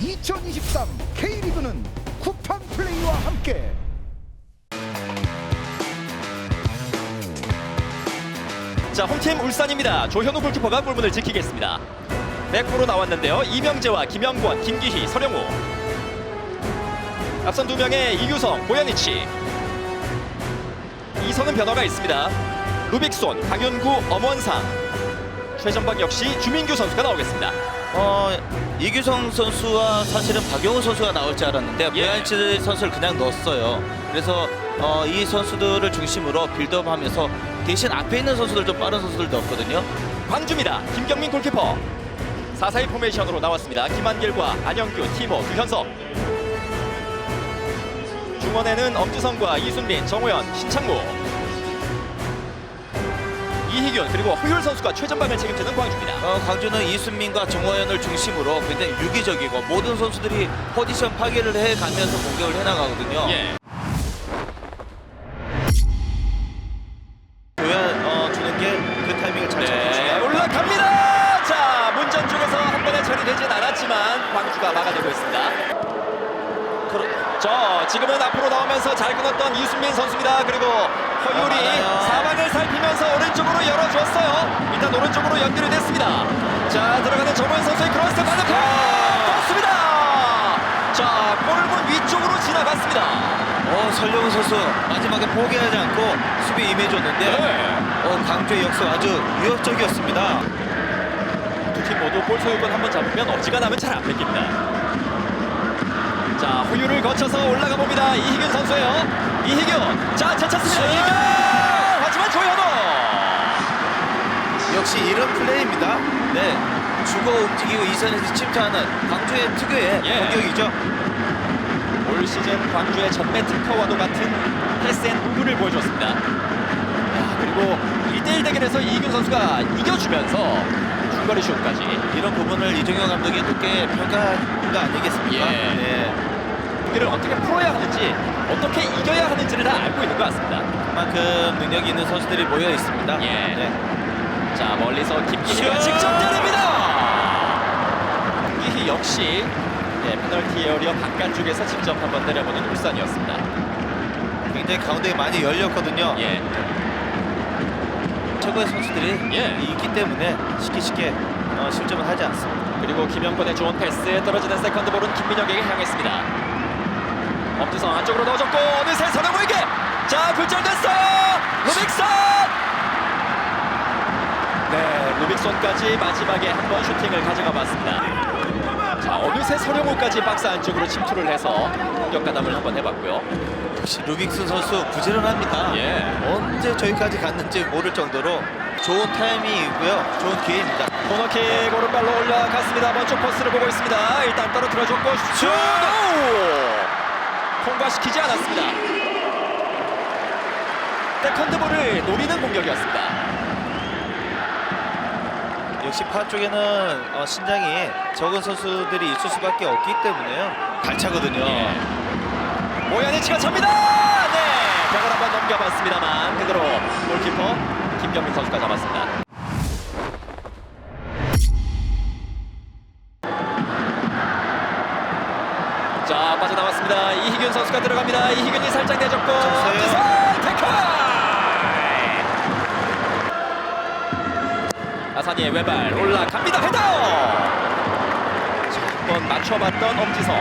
2023 K리그는 쿠팡 플레이와 함께 자 홈팀 울산입니다. 조현우 골키퍼가 골문을 지키겠습니다. 백으로 나왔는데요. 이명재와 김영권, 김기희, 서령우. 앞선 두 명의 이규성, 고현희치. 이선은 변화가 있습니다. 루빅손, 강윤구, 엄원상. 최전방 역시 주민규 선수가 나오겠습니다. 어, 이규성 선수와 사실은 박용우 선수가 나올 줄 알았는데 예. 모야치 선수를 그냥 넣었어요. 그래서 어, 이 선수들을 중심으로 빌드업하면서 대신 앞에 있는 선수들 좀 빠른 선수들 넣었거든요. 광주입니다. 김경민 골키퍼. 4-4-2 포메이션으로 나왔습니다. 김한길과 안영규, 티모, 유현석. 중원에는 엄주성과 이순민, 정호연, 신창무. 이희균 그리고 허율 선수가 최전방을 책임지는 광주입니다. 어, 광주는 이순민과 정호연을 중심으로 굉장히 유기적이고 모든 선수들이 포지션 파괴를 해가면서 공격을 해나가거든요. 예. 어, 주는 게 그 타이밍을 잘 네, 중요합니다. 올라갑니다. 자, 문전 쪽에서 한 번에 처리되진 않았지만 광주가 막아내고 있습니다. 저 지금은 앞으로 나오면서 잘 끊었던 이순민 선수입니다. 그리고 허율이 살피면서 오른쪽으로 열어줬어요. 일단 오른쪽으로 연결이 됐습니다. 자 들어가는 정원 선수의 크로스 반대편 떴습니다. 자 골문 위쪽으로 지나갔습니다. 어, 설영우 선수 마지막에 포기하지 않고 수비 임해줬는데 네. 어, 광주의 역습 아주 위협적이었습니다. 두 팀 모두 볼 소유권 한번 잡으면 어지간하면 잘 안 뺏깁니다. 자, 호유를 거쳐서 올라가 봅니다. 이희균 선수예요. 이희균. 자, 제쳤습니다. 이희균. 하지만 조현호. 역시 이런 플레이입니다. 네. 주고 움직이고 이선에서 침투하는 광주의 특유의 예. 공격이죠. 올 시즌 광주의 전매 특허와도 같은 패스앤 무브를 보여줬습니다. 야, 그리고 1대1 대결에서 이희균 선수가 이겨주면서 중거리 슛까지. 이런 부분을 이정현 감독이 높게 평가한 거 아니겠습니까? 예. 네. 경기를 어떻게 풀어야 하는지, 어떻게 이겨야 하는지를 다 알고 있는 것 같습니다. 그만큼 능력 있는 선수들이 모여 있습니다. 예. 네. 자 멀리서 김기희가 슛! 직접 때립니다. 김기희 역시 예, 페널티 에어리어 바깥쪽에서 직접 한번 때려보는 울산이었습니다. 굉장히 가운데 많이 열렸거든요. 예, 최고의 선수들이 예. 있기 때문에 쉽게 쉽게 어, 실점을 하지 않습니다. 그리고 김영권의 좋은 패스에 떨어지는 세컨드 볼은 김민혁에게 향했습니다. 엄지성 안쪽으로 넣어줬고 어느새 서명우에게 자 굴절됐어요. 루빅손. 네, 루빅손까지 마지막에 한 번 슈팅을 가져가 봤습니다. 자 어느새 서령우까지 박스 안쪽으로 침투를 해서 공격 가담을 한번 해봤고요. 역시 루빅슨 선수 부지런합니다. 예. 언제 저기까지 갔는지 모를 정도로 좋은 타이밍이고요. 좋은 기회입니다. 코너킥 오른발로 올라갔습니다. 먼쪽 포스를 보고 있습니다. 일단 떨어뜨려줬고 슛! 오! 통과시키지 않았습니다. 세컨드볼을 노리는 공격이었습니다. 역시 파 쪽에는 어, 신장이 적은 선수들이 있을 수밖에 없기 때문에요. 잘 차거든요. 모야니치가 찹니다. 네, 벽을 한번 넘겨봤습니다만 그대로 골키퍼 김경민 선수가 잡았습니다. 자 빠져나왔습니다. 이희균 선수가 들어갑니다. 이희균이 살짝 내줬고 태클! 아사니의 왼발 올라갑니다. 헤더! 자, 한번 맞춰봤던 엄지성.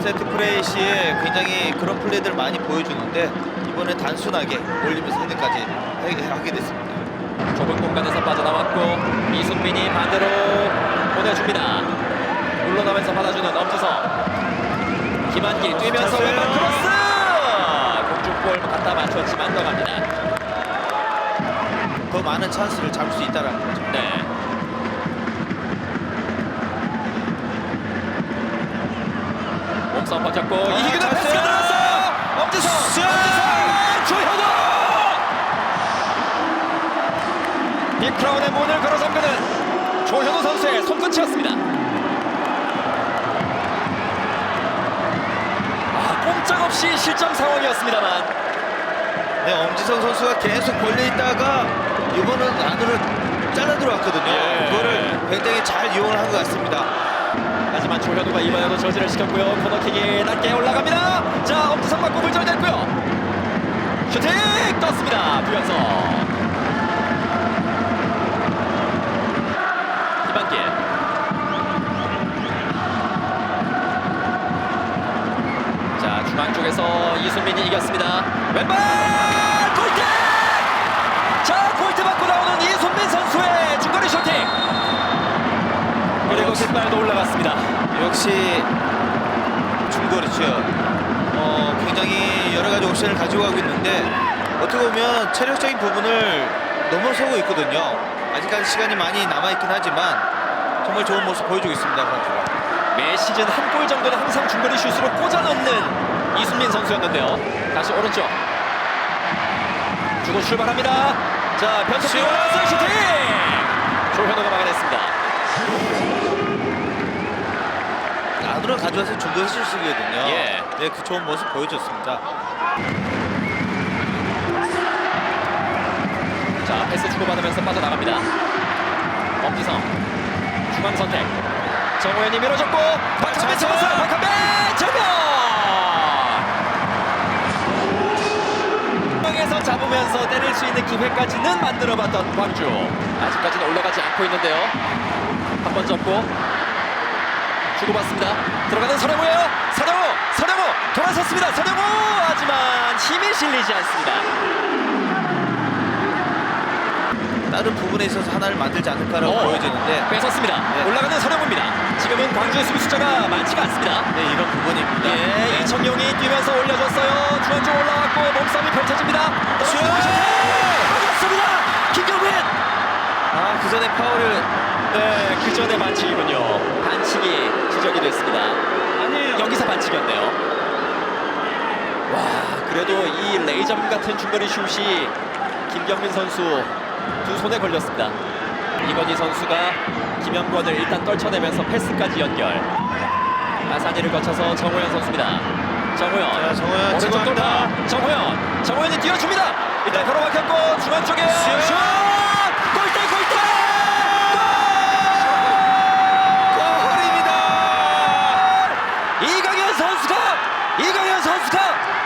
세트 플레이 시에 굉장히 그런 플레이들 많이 보여주는데 이번에 단순하게 올리면서 헤드까지 해- 하게 됐습니다. 좁은 공간에서 빠져나왔고 이순민이 반대로 보내줍니다. 물러나면서 받아주는 엄지성. 김한길 뛰면서. 왼발 크로스! 공중볼 갖다 맞췄지만 떠갑니다. 더 많은 찬스를 잡을 수 있다는 거죠. 네. 몸싸움 버텼고 이희균의 찼어요. 패스가 들어갔어요. 엄지성. 슛! 엄지성. 조현우. 빅크라운의 문을 걸어 잠그는 조현우 선수의 손끝이었습니다. 아, 꼼짝없이 실점 상황이었습니다만 네, 엄지성 선수가 계속 걸려 있다가 이번은 안으로 잘라 들어왔거든요. 예. 그거를 굉장히 잘 이용을 한 것 같습니다. 조현우가 이번에도 저지를 시켰고요. 코너킥이 낮게 올라갑니다. 자, 엄지선 맞고 불정이 됐고요. 슈팅 떴습니다. 부연서. 이반길. 자, 중앙 쪽에서 이순민이 이겼습니다. 왼발 올라갔습니다. 역시 중거리죠. 어, 굉장히 여러 가지 옵션을 가지고 가고 있는데 어떻게 보면 체력적인 부분을 넘어서고 있거든요. 아직까지 시간이 많이 남아 있긴 하지만 정말 좋은 모습 보여주고 있습니다. 선수가. 매 시즌 한 골 정도는 항상 중거리 슛으로 꽂아 넣는 이순민 선수였는데요. 다시 오른쪽. 주고 출발합니다. 자, 변속 슛! 올라왔어요. 슈팅! 조현우가 막아냈습니다. 안으로 가져와서 중거리 슛이거든요. 예. 네, 그 좋은 모습 보여줬습니다. 자, 패스 주고받으면서 빠져나갑니다. 엄지성. 중앙 선택. 정호연이 밀어줬고, 박찬민 자, 잡았어요. 자. 박한배! 정면! 중앙에서 잡으면서 때릴 수 있는 기회까지는 만들어봤던 광주. 아직까지는 올라가지 않고 있는데요. 한 번 접고, 주고받습니다. 들어가는 서령우예요. 서령우! 서령우! 돌아섰습니다. 서령우! 하지만 힘이 실리지 않습니다. 다른 부분에 있어서 하나를 만들지 않을까라고 어. 보여지는데 뺏었습니다. 네. 올라가는 서령우입니다. 지금은 광주의 수비 숫자가 많지가 않습니다. 네, 이런 부분입니다. 예, 네. 이청용이 뛰면서 올려줬어요. 쪽 올라왔고 몸싸움이 펼쳐집니다. 슛! 맞았습니다. 김경민. 아, 그 전에 파울을 네, 그 전에 반칙이군요. 반칙이 지적이 됐습니다. 아니에요. 여기서 반칙이었네요. 와, 그래도 이 레이저빔 같은 중거리 슛이 김경민 선수 두 손에 걸렸습니다. 이건희 선수가 김영권을 일단 떨쳐내면서 패스까지 연결. 아산이를 거쳐서 정호연 선수입니다. 정호연. 자, 정호연 오른쪽 돌파. 정호연. 정호연이 뛰어줍니다. 일단 네. 걸어막혔고 중앙 쪽에 슛! 슛!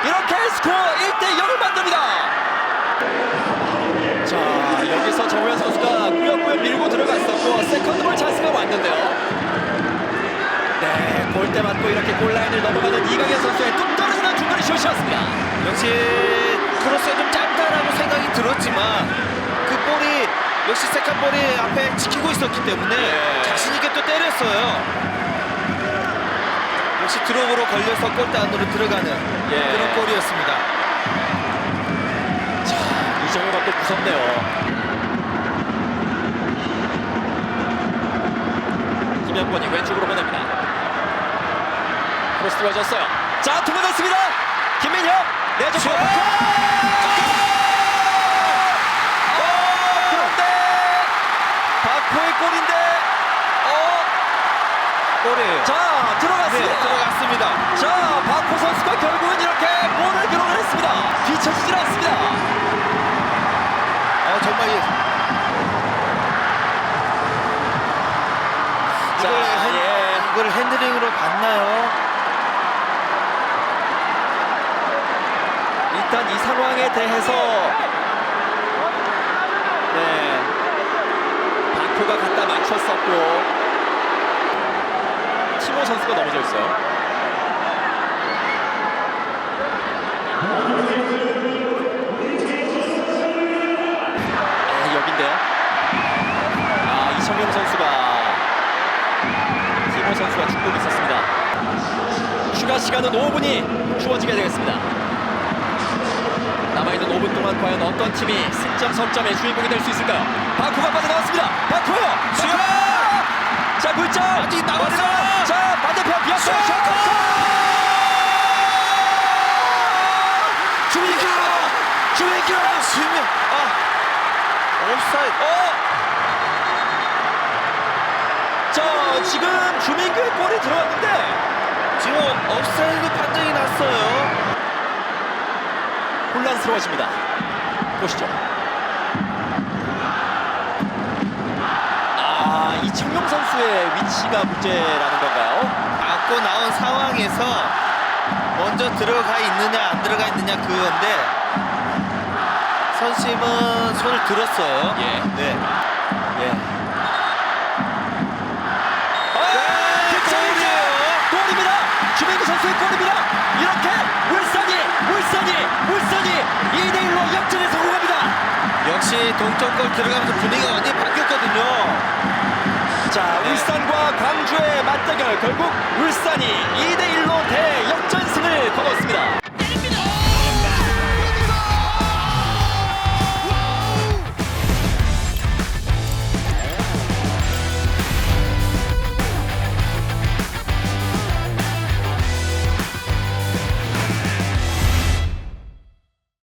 이렇게 스코어 1대 0을 만듭니다. 자 여기서 정우현 선수가 꾸역꾸역 밀고 들어갔었고 세컨드볼 찬스가 왔는데요. 네 골대 맞고 이렇게 골라인을 넘어가는 이강현 선수의 뚝 떨어지는 중거리 슛이었습니다. 역시 크로스가 좀 짧다라고 생각이 들었지만 그 볼이 역시 세컨 볼이 앞에 지키고 있었기 때문에 네. 자신 있게 또 때렸어요. 역시 드롭으로 걸려서 골대 안으로 들어가는 예. 그런 골이었습니다. 자 이정우가 또 무섭네요. 김영권이 왼쪽으로 보냅니다. 크로스 띄워졌어요. 자 통과됐습니다. 김민혁 내줬고 그런데 박포의 골인데 어, 골이에요. 자 네, 들어갔습니다. 들어갔습니다. 자 박포 선수가 결국은 이렇게 골을 기록을 했습니다. 뒤처지질 않습니다. 어, 정말 이- 자, 이걸, 핸, 예. 이걸 핸드링으로 봤나요? 일단 이 상황에 대해서 네 박효가 갖다 맞췄었고 티모 선수가 넘어져 있어요. 아 여긴데요. 아 이성용 선수가 티모 선수가 축구를 있었습니다. 추가 시간은 5분이 주어지게 되겠습니다. 남아있는 5분 동안 과연 어떤 팀이 승점 석점의 주인공이 될 수 있을까요? 바쿠가 빠져나왔습니다. 바쿠요. 슛! 바쿠! 자 굴절. 아직 남았어요. 자 반대편 비었어요. 슛! 주민규. 주민규. 수면 아 옵사이드 어. 자 지금 주민규의 골이 들어왔는데 지금 옵사이드 판정이 났어요. 혼란스러워집니다. 보시죠. 아 이청용 선수의 위치가 문제라는 건가요? 받고 나온 상황에서 먼저 들어가 있느냐 안 들어가 있느냐 그건데 선심은 손을 들었어요. 예. 네. 예. 득점이죠! 골입니다. 주민규 선수의 골입니다. 이렇게 울산이 울산이 울산이 2대 1로 역전에 성공합니다. 역시 동점골 들어가면서 분위기가 완전히 바뀌었거든요. 자, 네. 울산과 광주의 맞대결 결국 울산이 2대